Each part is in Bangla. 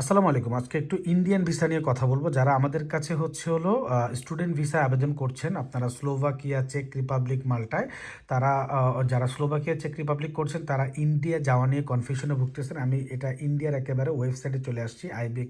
আসসালামু আলাইকুম। আজকে একটু ইন্ডিয়ান ভিসা নিয়ে কথা বলব। যারা আমাদের কাছে হচ্ছে হলো স্টুডেন্ট ভিসা আবেদন করছেন, আপনারা স্লোভাকিয়া চেক রিপাবলিক মাল্টায় তারা যারা স্লোভাকিয়া চেক রিপাবলিক করছেন, তারা ইন্ডিয়া যাওয়া নিয়ে কনফিউশনে ভুগতেছেন। আমি এটা ইন্ডিয়ার একেবারে ওয়েবসাইটে চলে আসছি আইবিক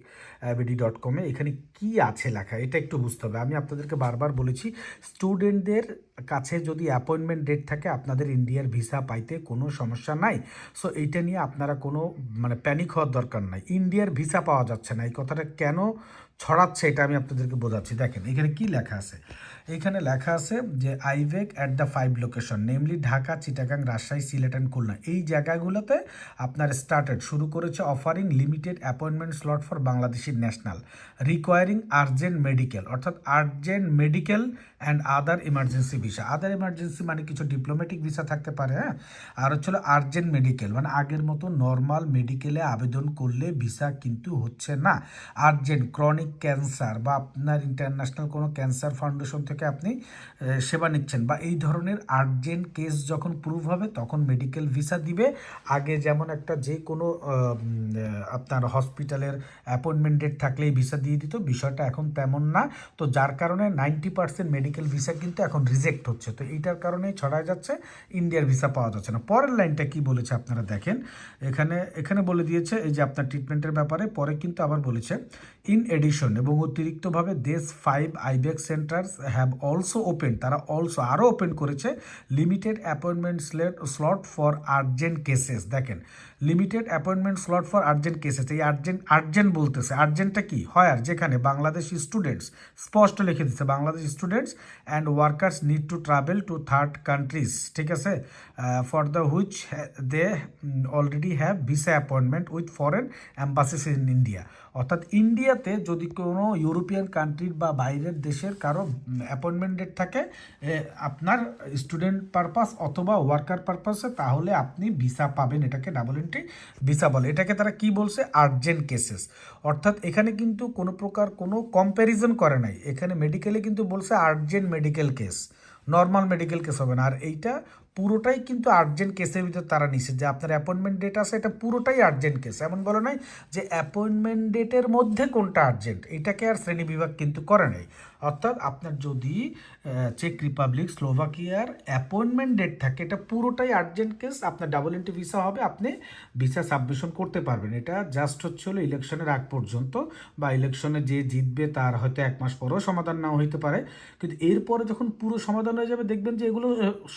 বিডি ডট কমে এখানে কি আছে লেখা? এটা একটু বুঝতে হবে। আমি আপনাদেরকে বারবার বলেছি স্টুডেন্টদের কাছে যদি অ্যাপয়েন্টমেন্ট ডেট থাকে, আপনাদের ইন্ডিয়ার ভিসা পাইতে কোনো সমস্যা নাই। সো এইটা নিয়ে আপনারা কোনো মানে প্যানিক হওয়ার দরকার নাই। ইন্ডিয়ার ভিসা পাওয়া যাচ্ছে না। এই কথাটা কেন ছড়াচ্ছে, এটা আমি আপনাদেরকে বোঝাচ্ছি। দেখেন, এখানে কি লেখা আছে? এখানে লেখা আছে যে, IVAC at the five location namely Dhaka, Chittagong, Rajshahi, Sylhet and Khulna. এই জায়গাগুলোতে আপনার স্টার্টেড শুরু করেছে offering limited appointment slot for Bangladeshi national requiring urgent medical অর্থাৎ urgent medical and other emergency visa other emergency মানে কিছু ডিপ্লোম্যাটিক ভিসা থাকতে পারে হ্যাঁ? আর হচ্ছে আর্জেন্ট মেডিকেল মানে আগের মতো নর্মাল মেডিকেলে আবেদন করলে ভিসা কিন্তু হচ্ছে না। আর্জেন্ট ক্রনিক ক্যান্সার বা আপনার ইন্টারন্যাশনাল কোনো ক্যান্সার ফাউন্ডেশন থেকে আপনি সেবা নিচ্ছেন বা এই ধরনের আর্জেন্ট কেস যখন প্রুভ হবে, তখন মেডিকেল ভিসা দিবে। আগে যেমন একটা যে কোনো আপনার হসপিটালের অ্যাপয়েন্টমেন্ট ডেট থাকলেই ভিসা দিয়ে দিত, বিষয়টা এখন তেমন না। তো যার কারণে নাইনটি পার্সেন্ট মেডিকেল ভিসা কিন্তু এখন রিজেক্ট হচ্ছে। তো এইটার কারণেই ছড়ায় যাচ্ছে ইন্ডিয়ার ভিসা পাওয়া যাচ্ছে না। পরের লাইনটা কি বলেছে আপনারা দেখেন। এখানে এখানে বলে দিয়েছে, এই যে আপনার ট্রিটমেন্টের ব্যাপারে, পরে কিন্তু আবার বলেছে ইন এডিশন এবং অতিরিক্তভাবে দেশ ফাইভ আইবেক সেন্টার্স হ্যাভ অলসো ওপেন তারা অলসো আরও ওপেন করেছে limited appointment slot for urgent cases দেখেন limited appointment slot for urgent cases এই আর্জেন্ট আর্জেন্ট বলতেছে আর্জেন্টটা কি? হয় আর, যেখানে বাংলাদেশ স্টুডেন্টস স্পষ্ট লিখে দিচ্ছে Bangladesh students and workers need to travel to third countries ঠিক আছে? For the which they already have visa appointment with foreign embassies in India অর্থাৎ ইন্ডিয়াতে যদি কোনো ইউরোপিয়ান কান্ট্রির বা বাইরের দেশের কারও অ্যাপয়েন্টমেন্ট ডেট থাকে আপনার স্টুডেন্ট পারপাস অথবা ওয়ার্কার পারপাসে তাহলে আপনি ভিসা পাবেন, এটাকে ডাবল এন্ট্রি ভিসা বলে। এটাকে তারা কি বলছে? আর্জেন্ট কেসেস অর্থাৎ এখানে কিন্তু কোনো প্রকার কোনো কম্প্যারিজন করে নাই। এখানে মেডিকেলে কিন্তু বলছে urgent medical case normal medical case হবে না। আর এইটা পুরোটাই কিন্তু আর্জেন্ট কেসের ভিতর তারা নিছে যে আপনার অ্যাপয়েন্টমেন্ট ডেট আছে, এটা পুরোটাই আর্জেন্ট কেস এমন বলে নাই যে অ্যাপয়েন্টমেন্ট ডেটের মধ্যে কোনটা আর্জেন্ট এটাকে আর শ্রেণি বিভাগ কিন্তু করে নাই। অর্থাৎ আপনার যদি চেক রিপাবলিক স্লোভাকিয়ার অ্যাপয়েন্টমেন্ট ডেট থাকে, এটা পুরোটাই আর্জেন্ট কেস আপনার ডাবল এন্ট্রি ভিসা হবে, আপনি ভিসা সাবমিশন করতে পারবেন। এটা জাস্ট হচ্ছে হলো ইলেকশনের আগ পর্যন্ত বা ইলেকশনে যে জিতবে তার হয়তো এক মাস পরেও সমাধান নাও হইতে পারে। কিন্তু এরপরে যখন পুরো সমাধান হয়ে যাবে, দেখবেন যে এগুলো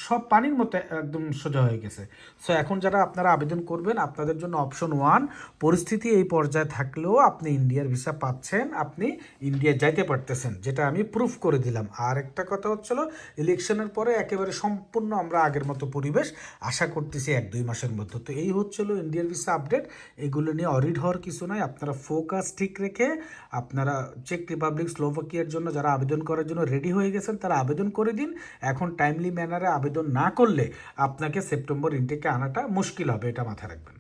সব পানির মতো একদম সোজা হয়ে গেছে। সো এখন যারা আপনারা আবেদন করবেন, আপনাদের জন্য অপশন ওয়ান পরিস্থিতি এই পর্যায়ে থাকলেও আপনি ইন্ডিয়ার ভিসা পাচ্ছেন, আপনি ইন্ডিয়া যাইতে পারতেছেন, যেটা আমি প্রুফ করে দিলাম। আর একটা কথা হচ্ছিল ইলেকশনের পরে একেবারে সম্পূর্ণ আমরা আগের মতো পরিবেশ আশা করতেছি এক দুই মাসের মধ্যে। তো এই হচ্ছিল ইন্ডিয়ার ভিসা আপডেট এগুলো নিয়ে অরিড হওয়ার কিছু নয় আপনারা ফোকাস ঠিক রেখে আপনারা চেক রিপাবলিক স্লোভাকিয়ার জন্য যারা আবেদন করার জন্য রেডি হয়ে গেছেন, তারা আবেদন করে দিন। এখন টাইমলি ম্যানারে আবেদন না করলে আপনাকে সেপ্টেম্বর ইনটেকে আনাটা মুশকিল হবে, এটা মাথায় রাখবেন।